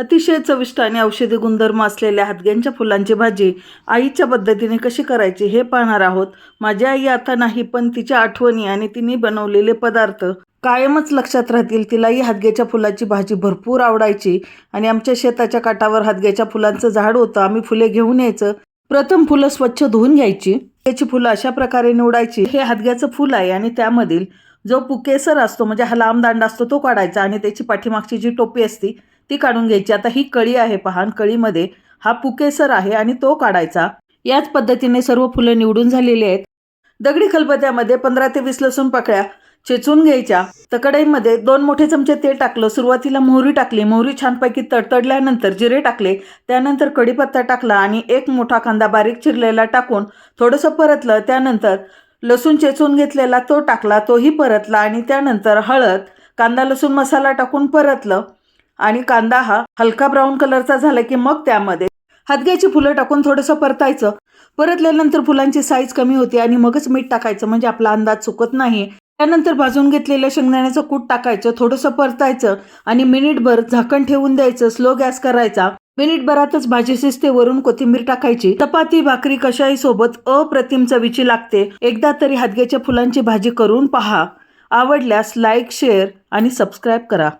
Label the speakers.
Speaker 1: अतिशय चविष्ट आणि औषधी गुणधर्म असलेल्या हातग्यांच्या फुलांची भाजी आईच्या पद्धतीने कशी करायची हे पाहणार आहोत. माझी आई आता नाही पण तिच्या आठवणी आणि तिने बनवलेले पदार्थ कायमच लक्षात राहतील. तिलाही हातग्याच्या फुलाची भाजी भरपूर आवडायची आणि आमच्या शेताच्या काठावर हातग्याच्या फुलांचं झाड होतं. आम्ही फुले घेऊन यायचं. प्रथम फुलं स्वच्छ धुवून घ्यायची. त्याची फुलं अशा प्रकारे निवडायची. हे हातग्याचं फुल आहे आणि त्यामधील जो पुकेसर असतो म्हणजे हा लांब दांडा असतो तो काढायचा आणि त्याची पाठीमागची जी टोपी असती ती काढून घ्यायची. आता ही कळी आहे पहान कळीमध्ये हा पुकेसर आहे आणि तो काढायचा. याच पद्धतीने सर्व फुलं निवडून झालेली आहेत. दगडी खलबत्यामध्ये पंधरा ते वीस लसूण पाकळ्या चेचून घ्यायच्या. तर कढईमध्ये दोन मोठे चमचे तेल टाकलं सुरुवातीला मोहरी टाकली. मोहरी छानपैकी तडतडल्यानंतर जिरे टाकले. त्यानंतर कढीपत्ता टाकला आणि एक मोठा कांदा बारीक चिरलेला टाकून थोडंसं परतलं. त्यानंतर लसूण चेचून घेतलेला तो टाकला तोही परतला आणि त्यानंतर हळद कांदा लसूण मसाला टाकून परतलं. आणि कांदा हा हलका ब्राऊन कलरचा झाला की मग त्यामध्ये हातग्याची फुलं टाकून थोडंसं परतायचं. परतल्यानंतर फुलांची साईज कमी होते आणि मगच मीठ टाकायचं म्हणजे आपला अंदाज चुकत नाही. त्यानंतर भाजून घेतलेलं शेंगदाण्याचं कूट टाकायचं थोडंसं परतायचं आणि मिनिटभर झाकण ठेवून द्यायचं स्लो गॅस करायचा. मिनिटभरातच भाजी शिजते वरून कोथिंबीर टाकायची. चपाती भाकरी कशाही सोबत अप्रतिम चवीची लागते. एकदा तरी हातग्याच्या फुलांची भाजी करून पहा. आवडल्यास लाईक शेअर आणि सबस्क्राईब करा.